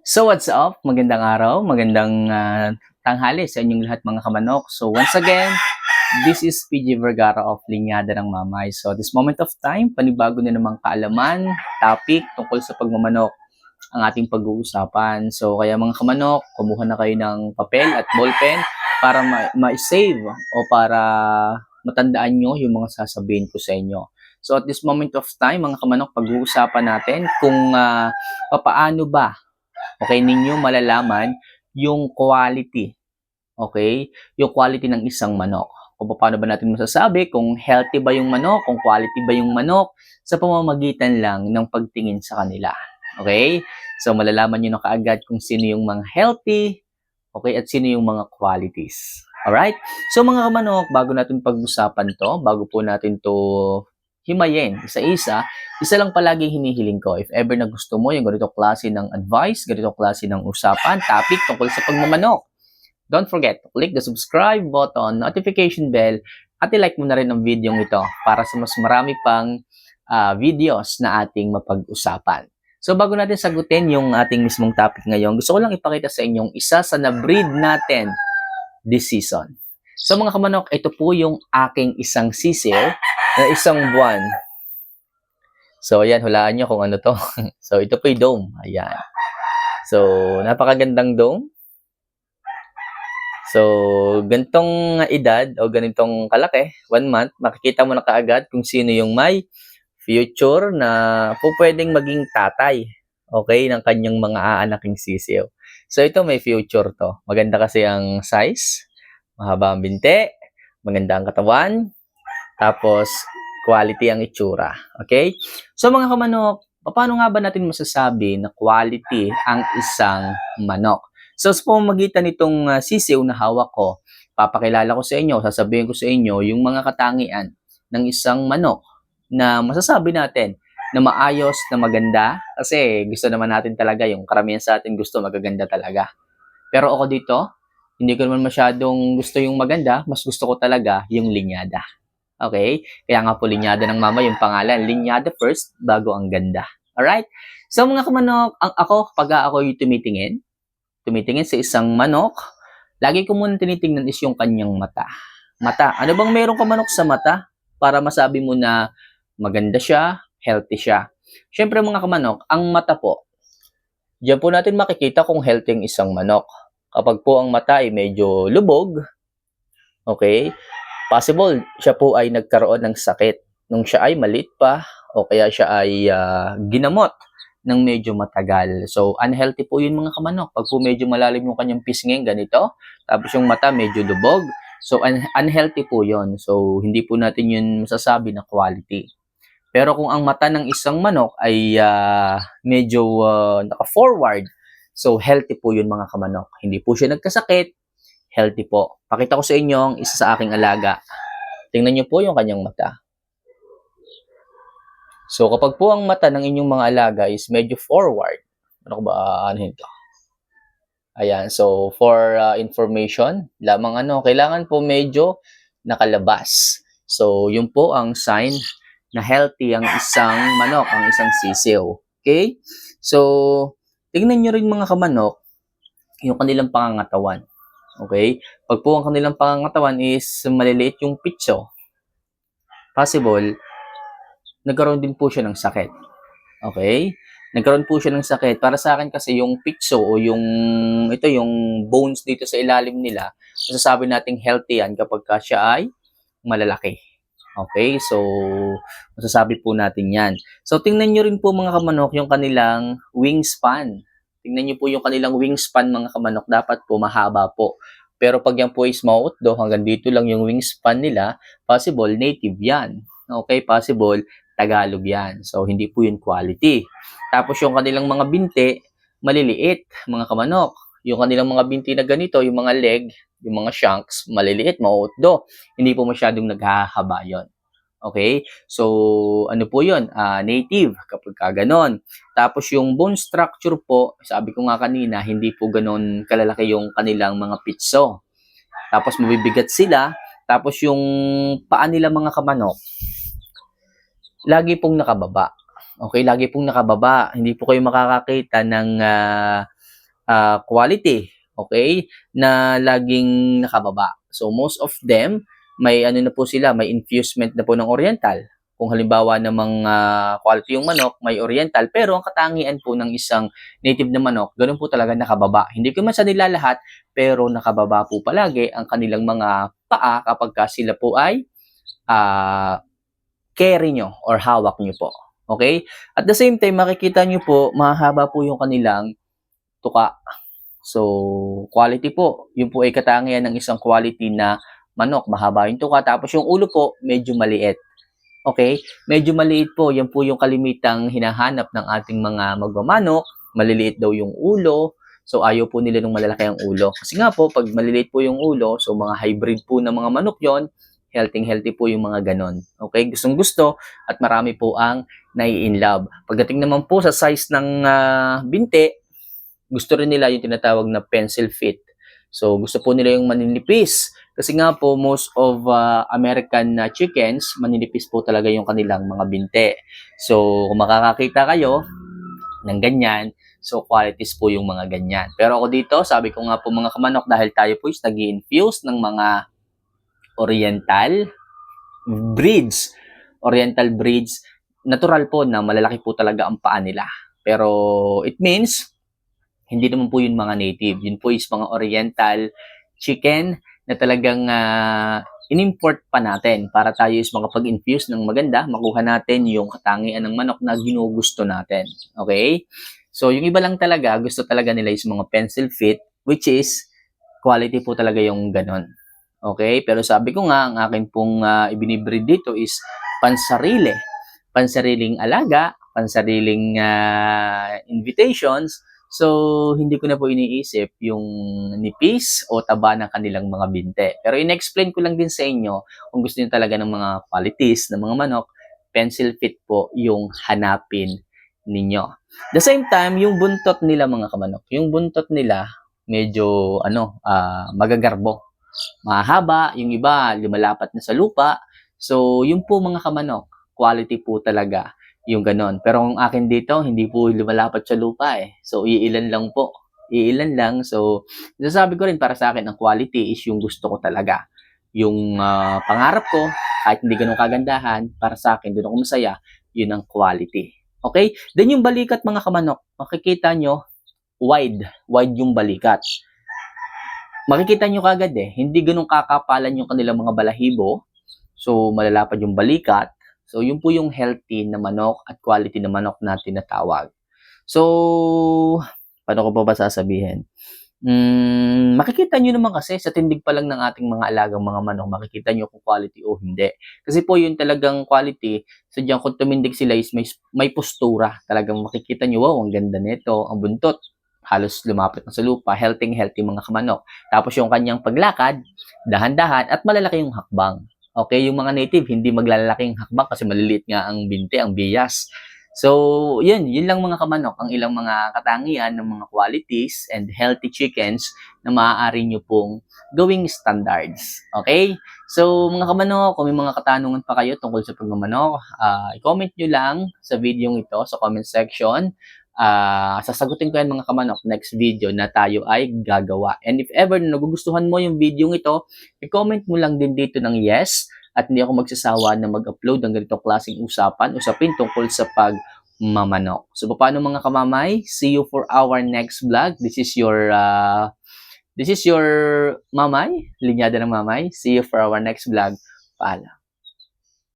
So what's up? Magandang araw, magandang ah, tanghali sa inyong lahat mga kamanok. So once again, this is PG Vergara of Linyada ng Mamay. So this moment of time, panibago na namang kaalaman, topic tungkol sa pagmamanok ang ating pag-uusapan. So kaya mga kamanok, kumuha na kayo ng papel at ballpen para ma- ma-save o para matandaan nyo yung mga sasabihin ko sa inyo. So at this moment of time, mga kamanok, pag-uusapan natin kung ah, papaano ba okay, ninyo malalaman yung quality. Okay? Yung quality ng isang manok. Kung paano ba natin masasabi kung healthy ba yung manok, kung quality ba yung manok, sa pamamagitan lang ng pagtingin sa kanila. Okay? So, malalaman nyo na kaagad kung sino yung mga healthy, okay, at sino yung mga qualities. Alright? So, mga kamanok, bago natin pag-usapan to, bago po natin to himayin isa-isa, isa lang palagi hinihiling ko. If ever na gusto mo yung ganito klase ng advice, ganito klase ng usapan, topic tungkol sa pagmamanok, don't forget to click the subscribe button, notification bell, at i-like mo na rin ang video ito para sa mas marami pang ah, videos na ating mapag-usapan. So bago natin sagutin yung ating mismong topic ngayon, gusto ko lang ipakita sa inyong isa sa na-breed natin this season. So mga kamanok, ito po yung aking isang sisil na isang buwan. So, ayan, hulaan nyo kung ano to. so, ito po yung dome. Ayan. So, napakagandang dome. So, gantong edad o ganitong kalaki, one month, makikita mo na kaagad kung sino yung may future na po pwedeng maging tatay, okay, ng kanyang mga aanaking sisiw. So, ito may future to. Maganda kasi ang size, mahaba ang binte, maganda ang katawan, tapos quality ang itsura. Okay? So mga kamanok, paano nga ba natin masasabi na quality ang isang manok? So sa pamamagitan nitong uh, sisiw na hawak ko, papakilala ko sa inyo, sasabihin ko sa inyo yung mga katangian ng isang manok na masasabi natin na maayos, na maganda. Kasi gusto naman natin talaga, yung karamihan sa atin gusto magaganda talaga. Pero ako dito, hindi ko naman masyadong gusto yung maganda, mas gusto ko talaga yung linyada. Okay? Kaya nga po linyada ng mama yung pangalan. Linyada first, bago ang ganda. Alright? So mga kamanok, ang ako, kapag ako yung tumitingin, tumitingin sa isang manok, lagi ko muna tinitingnan is yung kanyang mata. Mata. Ano bang meron ka manok sa mata para masabi mo na maganda siya, healthy siya? Siyempre mga kamanok, ang mata po, diyan po natin makikita kung healthy ang isang manok. Kapag po ang mata ay medyo lubog, okay, possible siya po ay nagkaroon ng sakit nung siya ay maliit pa o kaya siya ay ah, ginamot ng medyo matagal. So, unhealthy po yun mga kamanok. Pag po medyo malalim yung kanyang pisngin, ganito, tapos yung mata medyo lubog, so un- unhealthy po yun. So, hindi po natin yun masasabi na quality. Pero kung ang mata ng isang manok ay ah, medyo ah, naka-forward, so healthy po yun mga kamanok. Hindi po siya nagkasakit, healthy po. Pakita ko sa inyo ang isa sa aking alaga. Tingnan niyo po yung kanyang mata. So, kapag po ang mata ng inyong mga alaga is medyo forward, ano ko ba, ano ito? Ayan, so for uh, information, lamang ano, kailangan po medyo nakalabas. So, yun po ang sign na healthy ang isang manok, ang isang sisiw. Okay? So, tingnan nyo rin mga kamanok, yung kanilang pangangatawan. Okay? Pag po ang kanilang pangangatawan is maliliit yung pitso, possible, nagkaroon din po siya ng sakit. Okay? Nagkaroon po siya ng sakit. Para sa akin kasi yung pitso o yung, ito yung bones dito sa ilalim nila, masasabi nating healthy yan kapag ka siya ay malalaki. Okay? So, masasabi po natin yan. So, tingnan nyo rin po mga kamanok yung kanilang wingspan. Tingnan nyo po yung kanilang wingspan mga kamanok. Dapat po mahaba po. Pero pag yan po is do hanggang dito lang yung wingspan nila, possible native yan. Okay, possible Tagalog yan. So, hindi po yun quality. Tapos yung kanilang mga binti, maliliit, mga kamanok. Yung kanilang mga binti na ganito, yung mga leg, yung mga shanks, maliliit, mautdo. Hindi po masyadong naghahaba yon. Okay? So, ano po yun? Ah, native, kapag ka ganon. Tapos yung bone structure po, sabi ko nga kanina, hindi po ganon kalalaki yung kanilang mga pitso. Tapos mabibigat sila. Tapos yung paa nila mga kamanok, lagi pong nakababa. Okay, lagi pong nakababa. Hindi po kayo makakakita ng ah, ah, quality, okay, na laging nakababa. So most of them may ano na po sila, may infusement na po ng oriental. Kung halimbawa namang ah, quality yung manok, may oriental, pero ang katangian po ng isang native na manok, ganun po talaga nakababa. Hindi ko man sa nila lahat, pero nakababa po palagi ang kanilang mga paa kapag ka sila po ay ah carry nyo or hawak nyo po. Okay? At the same time, makikita nyo po, mahaba po yung kanilang tuka. So, quality po. Yun po ay katangian ng isang quality na manok. Mahaba yung tuka. Tapos yung ulo po, medyo maliit. Okay? Medyo maliit po. Yan po yung kalimitang hinahanap ng ating mga magmamanok. Maliliit daw yung ulo. So, ayaw po nila ng malalaki ang ulo. Kasi nga po, pag maliliit po yung ulo, so mga hybrid po ng mga manok yon healthy healthy po yung mga ganon. Okay? Gustong gusto at marami po ang nai-in love. Pagdating naman po sa size ng ah, binte, gusto rin nila yung tinatawag na pencil fit. So, gusto po nila yung maninipis. Kasi nga po, most of ah, American na chickens, maninipis po talaga yung kanilang mga binte. So, kung makakakita kayo ng ganyan, so qualities po yung mga ganyan. Pero ako dito, sabi ko nga po mga kamanok, dahil tayo po is nag infuse ng mga oriental breeds. Oriental breeds, natural po na malalaki po talaga ang paa nila. Pero it means, hindi naman po yun mga native. Yun po is mga oriental chicken na talagang ah, in-import pa natin para tayo is makapag-infuse ng maganda, makuha natin yung katangian ng manok na ginugusto natin. Okay? So, yung iba lang talaga, gusto talaga nila is mga pencil fit, which is, quality po talaga yung ganon. Okay? Pero sabi ko nga, ang akin pong uh, ibinibreed dito is pansarili. Pansariling alaga, pansariling ah, invitations. So, hindi ko na po iniisip yung nipis o taba ng kanilang mga binte. Pero in-explain ko lang din sa inyo kung gusto niyo talaga ng mga qualities ng mga manok, pencil fit po yung hanapin ninyo. The same time, yung buntot nila mga kamanok, yung buntot nila medyo ano, ah, magagarbo mahaba, yung iba lumalapat na sa lupa. So, yung po mga kamanok, quality po talaga yung ganon. Pero ang akin dito, hindi po lumalapat sa lupa eh. So, iilan lang po. Iilan lang. So, sasabi ko rin para sa akin, ang quality is yung gusto ko talaga. Yung ah, pangarap ko, kahit hindi ganun kagandahan, para sa akin, doon ako masaya, yun ang quality. Okay? Then yung balikat mga kamanok, makikita nyo, wide. Wide yung balikat makikita nyo kagad eh, hindi ganun kakapalan yung kanilang mga balahibo. So, malalapad yung balikat. So, yun po yung healthy na manok at quality na manok na tinatawag. So, paano ko pa ba sasabihin? Mm, makikita nyo naman kasi sa tindig pa lang ng ating mga alagang mga manok, makikita nyo kung quality o hindi. Kasi po yun talagang quality, sadyang kung tumindig sila is may, may postura. Talagang makikita nyo, wow, ang ganda nito, ang buntot, halos lumapit na sa lupa, healthy healthy mga kamanok. Tapos yung kanyang paglakad, dahan-dahan at malalaki yung hakbang. Okay, yung mga native, hindi maglalaki yung hakbang kasi maliliit nga ang binte, ang bias. So, yun, yun lang mga kamanok, ang ilang mga katangian ng mga qualities and healthy chickens na maaari nyo pong gawing standards. Okay? So, mga kamanok, kung may mga katanungan pa kayo tungkol sa pagmamanok, uh, i-comment nyo lang sa video ito sa comment section uh, sasagutin ko yan mga kamanok next video na tayo ay gagawa. And if ever na nagugustuhan mo yung video ito, i-comment mo lang din dito ng yes at hindi ako magsasawa na mag-upload ng ganitong klaseng usapan, usapin tungkol sa pagmamanok. So, paano mga kamamay? See you for our next vlog. This is your uh, this is your mamay, linyada ng mamay. See you for our next vlog. Paalam.